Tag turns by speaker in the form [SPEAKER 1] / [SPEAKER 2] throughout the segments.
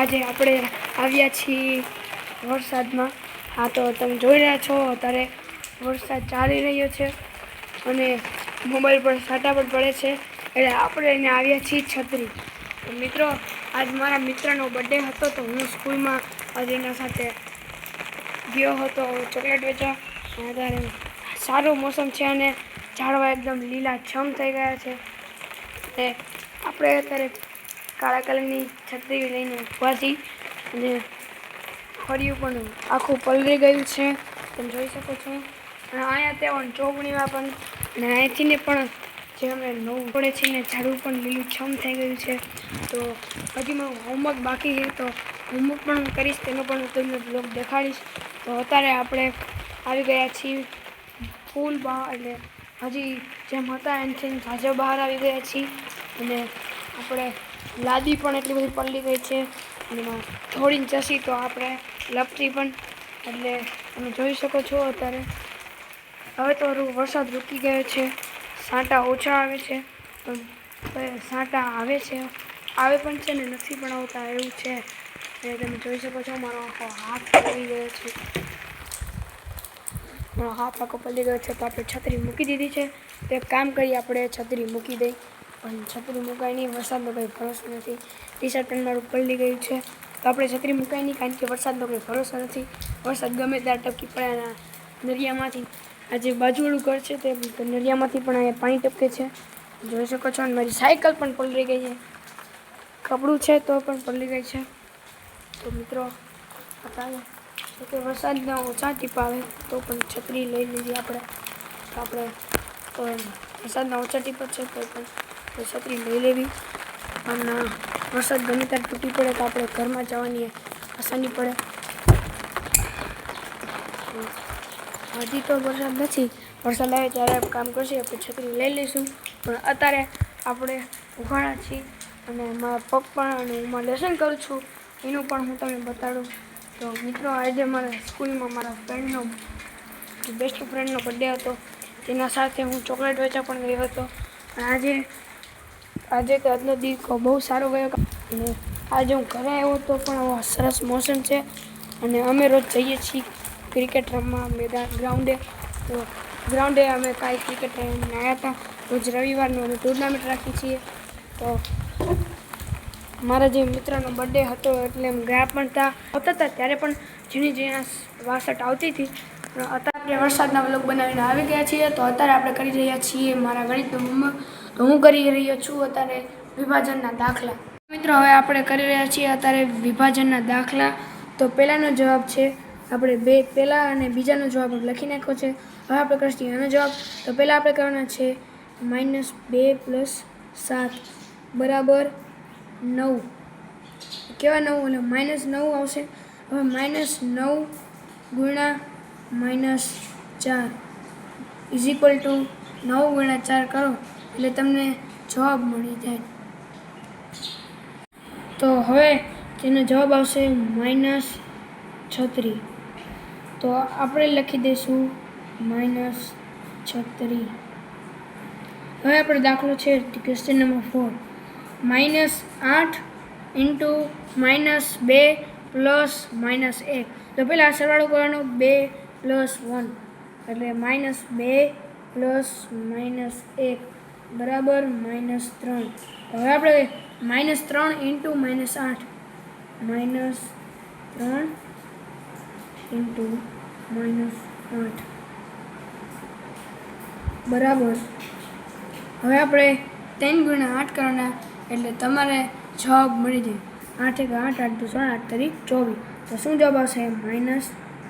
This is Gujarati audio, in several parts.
[SPEAKER 1] આજે આપણે આવ્યા છીએ વરસાદમાં. હા, તો તમે જોઈ રહ્યા છો, અત્યારે વરસાદ ચાલી રહ્યો છે અને મોબાઈલ પર સાટા પણ પડે છે. એટલે આપણે એને આવ્યા છીએ છત્રી. મિત્રો, આજ મારા મિત્રનો બર્થડે હતો, તો હું સ્કૂલમાં આજે એના સાથે ગયો હતો ચોકલેટ વેચવા. અત્યારે સારું મોસમ છે અને ઝાડવા એકદમ લીલા છમ થઈ ગયા છે. આપણે અત્યારે કાળા કલરની છત્રી લઈને ઊભા અને ફર્યું પણ આખું પલળી ગયું છે. તમે જોઈ શકો છો. અને અહીંયા ત્યાં ચોકડીમાં પણ અને અહીંથી ને પણ જે અમે નવું પડે છે ને ઝાડું પણ લીલું છમ થઈ ગયું છે. તો હજી મારું હોમવર્ક બાકી છે તો હોમવર્ક પણ કરીશ, તેનો પણ હું તમને બ્લોગ દેખાડીશ. તો અત્યારે આપણે આવી ગયા છીએ ફૂલ બહાર, એટલે હજી જેમ હતા એનાથી સાજો બહાર આવી ગયા છીએ. અને આપણે લાદી પણ એટલી બધી પલળી ગઈ છે. અને એમાં થોડી જશી તો આપણે લપટી પણ, એટલે તમે જોઈ શકો છો અત્યારે. હવે તો વરસાદ રૂકી ગયો છે. સાંટા ઓછા આવે છે. પણ સાંટા આવે છે. આવે પણ છે ને નથી પણ આવતા એવું છે. એ તમે જોઈ શકો છો મારો આખો હાથ પડી ગયો છે. મારો હાથ આખો પડી ગયો છે તો આપણે છત્રી મૂકી દીધી છે. તો એક કામ કરીએ, આપણે છત્રી મૂકી દઈ. પણ છત્રી મુકાય નહીં વરસાદનો કંઈ ભરોસો નથી. ટી શર્ટ પણ મારું પલળી ગયું છે. તો આપણે છત્રી મુકાય નહીં કારણ કે વરસાદનો કંઈ ભરોસો નથી. વરસાદ ગમે ત્યારે ટપકી પડે અને નરિયામાંથી આ જે બાજુવાળું ઘર છે તે નરિયામાંથી પણ અહીંયા પાણી ટપકે છે. જોઈ શકો છો, અને મારી સાયકલ પણ પલળી ગઈ છે. કપડું છે તો પણ પલળી ગઈ છે. તો મિત્રો અત્યારે કે વરસાદના ઓછા ટીપા આવે, તો પણ છત્રી લઈ લીધી આપણે. તો આપણે વરસાદના ઓછા ટીપા છે તો પણ તો છત્રી લઈ લેવી. અને વરસાદ ગમે ત્યારે તૂટી પડે તો આપણે ઘરમાં જવાની આસાની પડે. હજી તો વરસાદ નથી. વરસાદ આવે ત્યારે કામ કરશે, આપણે છત્રી લઈ લઈશું. પણ અત્યારે આપણે ઉઘાડા છીએ અને મારા પગ પણ અને હું મારું લેસન કરું છું. એનું પણ હું તમને બતાડું. તો મિત્રો, આજે મારા સ્કૂલમાં મારા ફ્રેન્ડનો બેસ્ટ ફ્રેન્ડનો બર્થડે હતો. તેના સાથે હું ચોકલેટ વેચા પણ ગયો હતો. અને આજે આજે તો આજનો દિવસ બહુ સારો ગયો અને આજે હું ઘરે આવ્યો તો પણ સરસ મોસમ છે. અને અમે રોજ જઈએ છીએ ક્રિકેટ રમવા મેદાન ગ્રાઉન્ડે. તો ગ્રાઉન્ડે અમે કાંઈ ક્રિકેટ રમીને આવ્યા હતા. રોજ રવિવારનું અમે ટુર્નામેન્ટ રાખીએ છીએ. તો મારા જે મિત્રનો બર્થડે હતો એટલે એમ ગયા પણ ત્યાં હોતા હતા ત્યારે પણ ઝીણી ઝીણા વાસટ આવતી હતી. અત્યારે વરસાદના વ્લોગ બનાવીને આવી ગયા છીએ. તો અત્યારે આપણે કરી રહ્યા છીએ મારા ગણિત હોમવર્ક તો હું કરી રહ્યો છું અત્યારે વિભાજનના દાખલા. મિત્રો, હવે આપણે કરી રહ્યા છીએ અત્યારે વિભાજનના દાખલા. તો પહેલાંનો જવાબ છે, આપણે બે, પહેલાં અને બીજાનો જવાબ લખી નાખ્યો છે. હવે આપણે કરીશું આનો જવાબ. તો પહેલાં આપણે કરવાના છે, માઇનસ બે પ્લસ સાત બરાબર નવ. કેવા નવ? એટલે માઇનસ નવ આવશે. હવે માઇનસ નવ ગુણ્યા માઇનસ ચાર. ઇઝ ઇક્વલ ટુ નવ ગુણ્યા ચાર કરો. એટલે તમને જવાબ મળી જાય. તો હવે તેનો જવાબ આવશે માઇનસ છત્રી. તો આપણે લખી દઈશું માઇનસ છત્રી. હવે આપણે દાખલો છે ક્વેશ્ચન નંબર ફોર માઇનસ આઠ ઇન્ટુ માઇનસ બે પ્લસ માઇનસ એક. તો પહેલાં સરવાળો કરવાનો બે પ્લસ વન. એટલે માઇનસ બે પ્લસ માઇનસ એક. બરાબર માઇનસ ત્રણ. હવે આપણે માઇનસ ત્રણ ઇન્ટુ માઇનસ આઠ. માઇનસ ત્રણ ઇન્ટુ માઇનસ આઠ. બરાબર. હવે આપણે ત્રણ ગુણ્યા આઠ કરવાના, એટલે તમારે જવાબ મળી જાય. આઠ એક આઠ આઠ દુ ત્રણ આઠ તરીક ચોવીસ. તો શું જવાબ આવશે? માઇનસ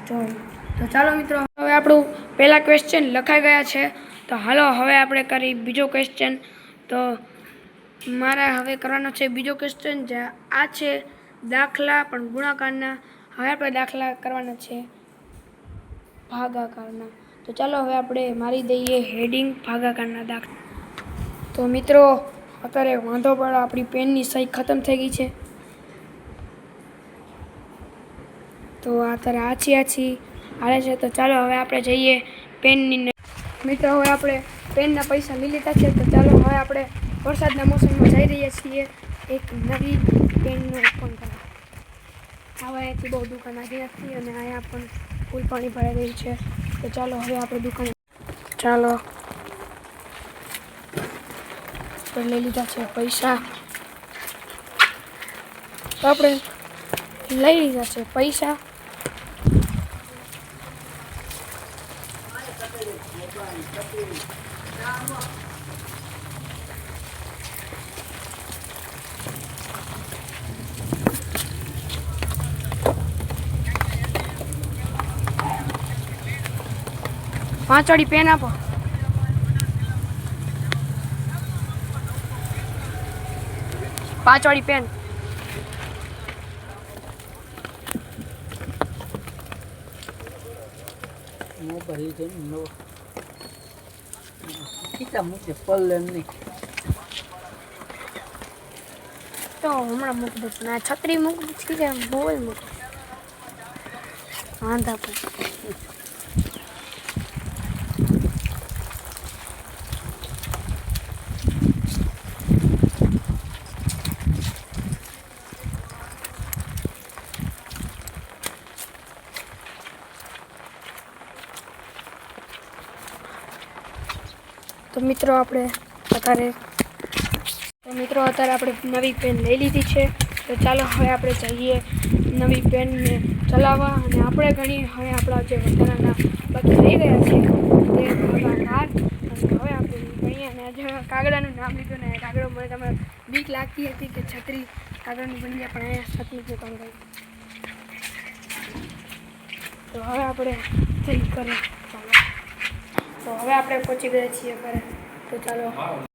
[SPEAKER 1] ચોવીસ. તો ચાલો મિત્રો, હવે આપણું પહેલા ક્વેશ્ચન લખાઈ ગયા છે. તો હાલો, હવે આપણે કરી બીજો ક્વેશ્ચન તો મારે હવે કરવાનો છે બીજો ક્વેશ્ચન જે આ છે દાખલા, પણ ગુણાકારના. હવે આપણે દાખલા કરવાના છે ભાગાકારના. તો ચાલો, હવે આપણે મારી દઈએ હેડિંગ ભાગાકારના દાખલા તો મિત્રો, અત્યારે વાંધો પડો, આપણી પેનની સહી ખતમ થઈ ગઈ છે. તો અત્યારે આછી આછી હાલે છે. તો ચાલો, હવે આપણે જઈએ પેનની મિત્રો, હવે આપણે પેનના પૈસા લઈ લીધા છે, તો ચાલો હવે આપણે વરસાદના મોસમમાં જઈ રહ્યા છીએ. એક નવી પેનનું ઓપન કરવા. સવારથી બહુ દુકાન આવી નથી અને અહીંયા પણ ફૂલ પાણી ભરાઈ રહ્યું છે. તો ચાલો હવે આપણે દુકાન ચાલો. લઈ લીધા છે પૈસા. તો આપણે લઈ લીધા છે પૈસા. પાંચ વાળી પેન આપો. પાંચ વાળી પેન
[SPEAKER 2] ને
[SPEAKER 1] તો હમણાં મૂકી પણ છત્રી મૂકી બોલ મૂકી. વાંધા પણ મિત્રો આપણે અત્યારે તો મિત્રો અત્યારે આપણે નવી પેન લઈ લીધી છે. તો ચાલો હવે આપણે જઈએ નવી પેનને ચલાવવા. અને આપણે ઘણી હવે આપણા જે વધારાના બાકી રહી ગયા છે, તે અને હવે આપણે ગણીએ અને આજે કાગડાનું નામ લીધું ને કાગડો મને તમે બીક લાગતી હતી કે છત્રી કાગડાની બની પણ અહીંયા છત્રી કામ ગઈ તો હવે આપણે જઈ કરીએ ચાલો. તો હવે આપણે પહોંચી ગયા છીએ ઘરે. તો ચાલો.